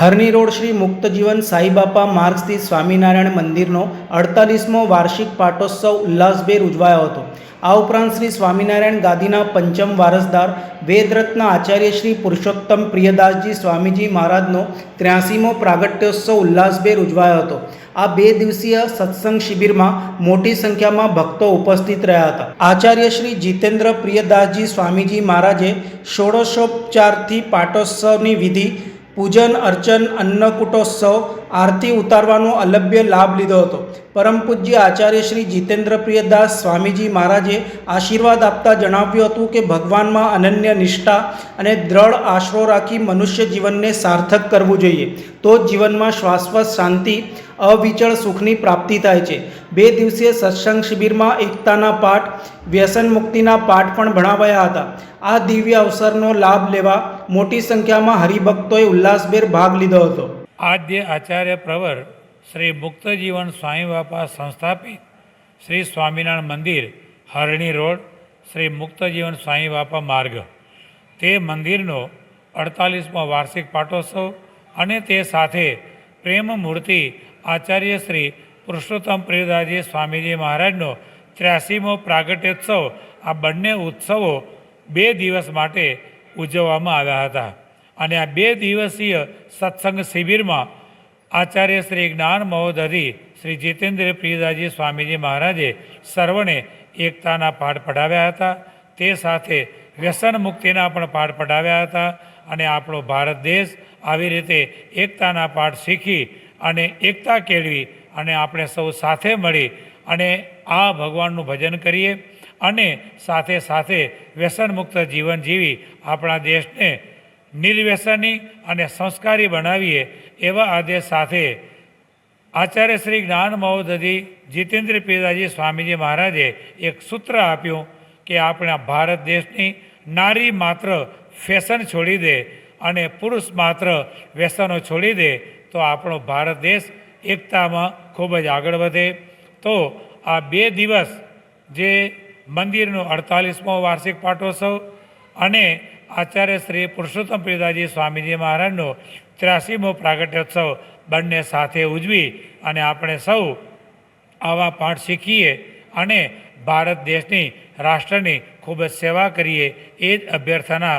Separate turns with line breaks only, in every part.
હરની road Shri Muktajivan સાઈબાપા માર્ગ સ્થિત સ્વામિનારાયણ મંદિરનો અડતાલીસમો વાર્ષિક પાટોત્સવ ઉલ્લાસભેર ઉજવાયો હતો. આ ઉપરાંત શ્રી સ્વામિનારાયણ ગાદીના પંચમ વારસદાર વેદરત્ન આચાર્ય શ્રી પુરુષોત્તમ પ્રિયદાસજી સ્વામીજી મહારાજનો ત્ર્યાસીમો પ્રાગટ્યોત્સવ ઉલ્લાસભેર ઉજવાયો હતો. આ બે દિવસીય સત્સંગ શિબિરમાં મોટી સંખ્યામાં ભક્તો ઉપસ્થિત રહ્યા હતા. આચાર્ય શ્રી જીતેન્દ્ર પ્રિયદાસજી સ્વામીજી મહારાજે ષોડશોપચારથી પાટોત્સવની વિધિ પૂજન, અર્ચન અન્નકૂટોત્સવ આરતી ઉતારવાનો અલભ્ય લાભ લીધો હતો. પરમ પૂજ્ય આચાર્ય શ્રી જીતેન્દ્ર પ્રિયદાસ સ્વામીજી મહારાજે આશીર્વાદ આપતા જણાવ્યું હતું કે ભગવાનમાં અનન્ય નિષ્ઠા અને દ્રઢ આશરો રાખી મનુષ્ય જીવનને સાર્થક કરવું જોઈએ. તો જ જીવનમાં શાશ્વત શાંતિ, અવિચળ સુખની પ્રાપ્તિ થાય છે. બે દિવસીય સત્સંગ શિબિરમાં એકતાના પાઠ, વ્યસન મુક્તિના પાઠ પણ ભણાવાયા હતા. આ દિવ્ય અવસરનો લાભ લેવા મોટી સંખ્યામાં હરિભક્તોએ ઉલ્લાસભેર ભાગ લીધો હતો.
આદ્ય આચાર્ય પ્રવર શ્રી મુક્તજીવન સ્વામી બાપા સંસ્થાપિત શ્રી સ્વામિનારાયણ મંદિર, હરણી રોડ, શ્રી મુક્તજીવન સ્વામી બાપા માર્ગ. તે મંદિરનો અડતાલીસમો વાર્ષિક પાટોત્સવ અને તે સાથે પ્રેમ મૂર્તિ આચાર્ય શ્રી પુરુષોત્તમ પ્રિયદાસજી સ્વામીજી મહારાજનો ત્ર્યાસીમો પ્રાગટ્યોત્સવ આ બંને ઉત્સવો બે દિવસ માટે ઉજવવામાં આવ્યા હતા. અને આ બે દિવસીય સત્સંગ શિબિરમાં આચાર્ય શ્રી જ્ઞાન મહોદધિ શ્રી જીતેન્દ્ર પ્રિયદાજી સ્વામીજી મહારાજે સર્વને એકતાના પાઠ પઢાવ્યા હતા. તે સાથે વ્યસન મુક્તિના પણ પાઠ પઢાવ્યા હતા અને આપણો ભારત દેશ આવી રીતે એકતાના પાઠ શીખી અને એકતા કેળવી અને આપણે સૌ સાથે મળી અને આ ભગવાનનું ભજન કરીએ. અને સાથે સાથે વ્યસન મુક્ત જીવન જીવી આપણા દેશને નિર્વ્યસની અને સંસ્કારી બનાવીએ એવા આદેશ સાથે આચાર્ય શ્રી જ્ઞાન મહોદધી જીતેન્દ્ર પિતાજી સ્વામીજી મહારાજે એક સૂત્ર આપ્યું કે આપણા ભારત દેશની નારી માત્ર ફેશન છોડી દે અને પુરુષ માત્ર વ્યસનો છોડી દે તો આપણો ભારત દેશ એકતામાં ખૂબ જ આગળ વધે. તો આ બે દિવસ જે મંદિરનો અડતાલીસમો વાર્ષિક પાટોત્સવ અને આચાર્ય શ્રી પુરુષોત્તમ પ્રિયદાસજી સ્વામીજી મહારાજનો ત્ર્યાસીમો પ્રાગટ્યોત્સવ બંને સાથે ઉજવી અને આપણે સૌ આવા પાઠ શીખીએ અને ભારત દેશની રાષ્ટ્રની ખૂબ જ સેવા કરીએ એ જ અભ્યર્થના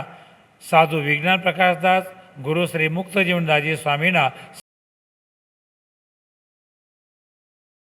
સાધુ વિજ્ઞાન પ્રકાશદાસ, ગુરુ શ્રી મુક્તજીવનદાસજી સ્વામીના